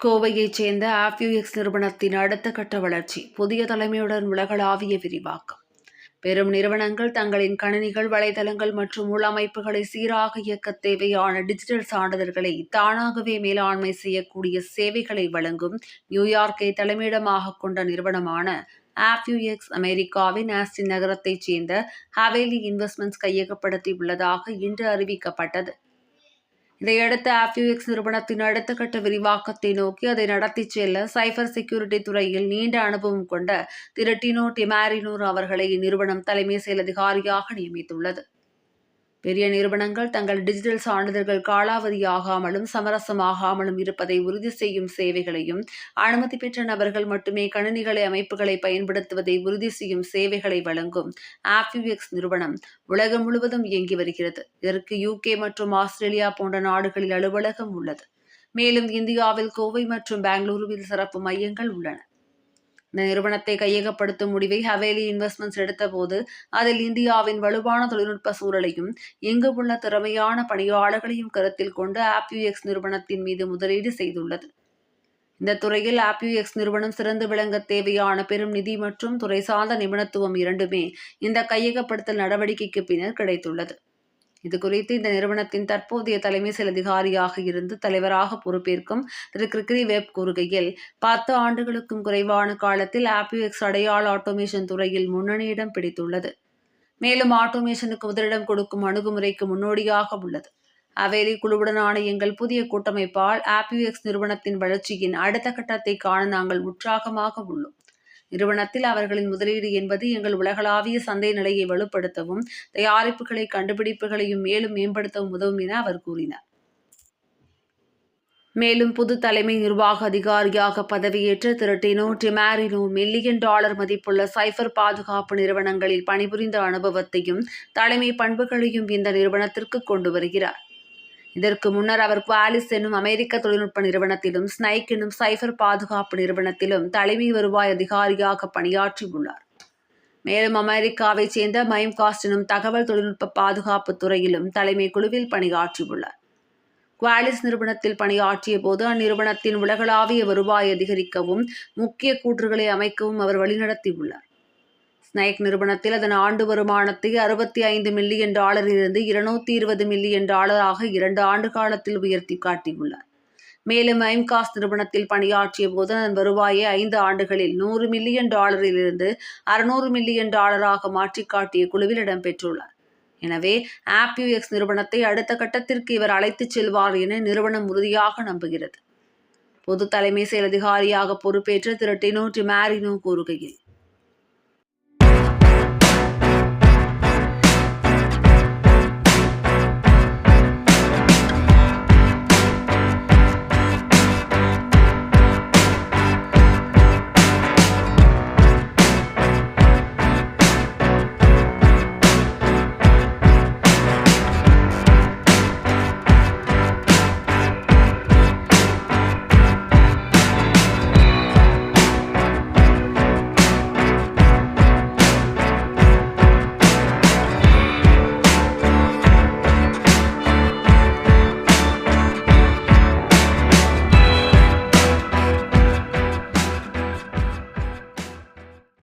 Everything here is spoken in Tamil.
கோவையைச் சேர்ந்த ஆப்யூஎக்ஸ் நிறுவனத்தின் அடுத்த கட்ட வளர்ச்சி புதிய தலைமையுடன் உலகளாவிய விரிவாக்கம். பெரும் நிறுவனங்கள் தங்களின் கணினிகள் வலைதளங்கள் மற்றும் உள்ளமைப்புகளை சீராக இயக்க தேவையான டிஜிட்டல் சான்றிதழ்களை தானாகவே மேலாண்மை செய்யக்கூடிய சேவைகளை வழங்கும் நியூயார்க்கை தலைமையிடமாக கொண்ட நிறுவனமான ஆப்யூஎக்ஸ் அமெரிக்காவின் ஆஸ்டின் நகரத்தைச் சேர்ந்த ஹவேலி இன்வெஸ்ட்மெண்ட்ஸ் கையகப்படுத்தி உள்ளதாக இன்று அறிவிக்கப்பட்டது. இதையடுத்து ஆப்யூஎக்ஸ் நிறுவனத்தின் அடுத்த கட்ட விரிவாக்கத்தை நோக்கி அதை நடத்திச் செல்ல சைபர் செக்யூரிட்டி துறையில் நீண்ட அனுபவம் கொண்ட திரு டினோ டிமாரினோர் அவர்களை இந்நிறுவனம் தலைமை செயல் அதிகாரியாக நியமித்துள்ளது. பெரிய நிறுவனங்கள் தங்கள் டிஜிட்டல் சான்றிதழ்கள் காலாவதியாகாமலும் சமரசமாகாமலும் இருப்பதை உறுதி செய்யும் சேவைகளையும் அனுமதி பெற்ற நபர்கள் மட்டுமே கணினிகளை அமைப்புகளை பயன்படுத்துவதை உறுதி செய்யும் சேவைகளை வழங்கும் ஆப்யூஎக்ஸ் நிறுவனம் உலகம் முழுவதும் இயங்கி வருகிறது. இதற்கு யூகே மற்றும் ஆஸ்திரேலியா போன்ற நாடுகளில் அலுவலகம் உள்ளது. மேலும் இந்தியாவில் கோவை மற்றும் பெங்களூருவில் சிறப்பு மையங்கள் உள்ளன. இந்த நிறுவனத்தை கையகப்படுத்தும் முடிவை ஹவேலி இன்வெஸ்ட்மெண்ட்ஸ் எடுத்தபோது அதில் இந்தியாவின் வலுவான தொழில்நுட்ப சூழலையும் இங்கு உள்ள திறமையான பணியாளர்களையும் கருத்தில் கொண்டு ஆப்யூஎக்ஸ் நிறுவனத்தின் மீது முதலீடு செய்துள்ளது. இந்த துறையில் ஆப்யூஎக்ஸ் நிறுவனம் சிறந்து விளங்க தேவையான பெரும் நிதி மற்றும் துறை சார்ந்த நிபுணத்துவம் இரண்டுமே இந்த கையகப்படுத்தல் நடவடிக்கைக்கு பின்னர் கிடைத்துள்ளது. இது குறித்து இந்த நிறுவனத்தின் தற்போதைய தலைமை செயல் அதிகாரியாக இருந்து தலைவராக பொறுப்பேற்கும் திரு கிரிக்ரி வெப் கூறுகையில் பத்து ஆண்டுகளுக்கும் குறைவான காலத்தில் ஆப்யூஎக்ஸ் அடையாள ஆட்டோமேஷன் துறையில் முன்னணி இடம் பிடித்துள்ளது. மேலும் ஆட்டோமேஷனுக்கு முதலிடம் கொடுக்கும் அணுகுமுறைக்கு முன்னோடியாக உள்ளது. அவேலி குழுவுடனான எங்கள் புதிய கூட்டமைப்பால் ஆப்யூஎக்ஸ் நிறுவனத்தின் வளர்ச்சியின் அடுத்த கட்டத்தை காண நாங்கள் உற்சாகமாக உள்ளோம். நிறுவனத்தில் அவர்களின் முதலீடு என்பது எங்கள் உலகளாவிய சந்தை நிலையை வலுப்படுத்தவும் தயாரிப்புகளை கண்டுபிடிப்புகளையும் மேலும் மேம்படுத்தவும் உதவும் என அவர் கூறினார். மேலும் புது தலைமை நிர்வாக அதிகாரியாக பதவியேற்ற திரு டினோ டிமாரினோ மில்லியன் டாலர் மதிப்புள்ள சைபர் பாதுகாப்பு நிறுவனங்களில் பணிபுரிந்த அனுபவத்தையும் தலைமை பண்புகளையும் இந்த நிறுவனத்திற்கு கொண்டு வருகிறார். இதற்கு முன்னர் அவர் குவாலிஸ் என்னும் அமெரிக்க தொழில்நுட்ப நிறுவனத்திலும் ஸ்னைக் என்னும் சைபர் பாதுகாப்பு நிறுவனத்திலும் தலைமை வருவாய் அதிகாரியாக பணியாற்றியுள்ளார் மேலும் அமெரிக்காவைச் சேர்ந்த மைம்காஸ்ட் எனும் தகவல் தொழில்நுட்ப பாதுகாப்பு துறையிலும் தலைமை குழுவில் பணியாற்றியுள்ளார் குவாலிஸ் நிறுவனத்தில் பணியாற்றிய போது அந்நிறுவனத்தின் உலகளாவிய வருவாய் அதிகரிக்கவும் முக்கிய கூற்றுகளை அமைக்கவும் அவர் வழிநடத்தியுள்ளார் ஸ்னைக் நிறுவனத்தில் அதன் ஆண்டு வருமானத்தை அறுபத்தி ஐந்து மில்லியன் டாலரிலிருந்து இருநூத்தி இருபது மில்லியன் டாலராக இரண்டு ஆண்டு காலத்தில் உயர்த்தி காட்டியுள்ளார். மேலும் ஐம்காஸ் நிறுவனத்தில் பணியாற்றிய போது அதன் வருவாயை ஐந்து ஆண்டுகளில் நூறு மில்லியன் டாலரிலிருந்து அறுநூறு மில்லியன் டாலராக மாற்றி காட்டிய குழுவில் இடம்பெற்றுள்ளார். எனவே ஆப்யூஎக்ஸ் நிறுவனத்தை அடுத்த கட்டத்திற்கு இவர் அழைத்துச் செல்வார் என நிறுவனம் உறுதியாக நம்புகிறது. பொது தலைமை செயல் அதிகாரியாக பொறுப்பேற்ற திரு டினோ டிமாரினோ கூறுகையில்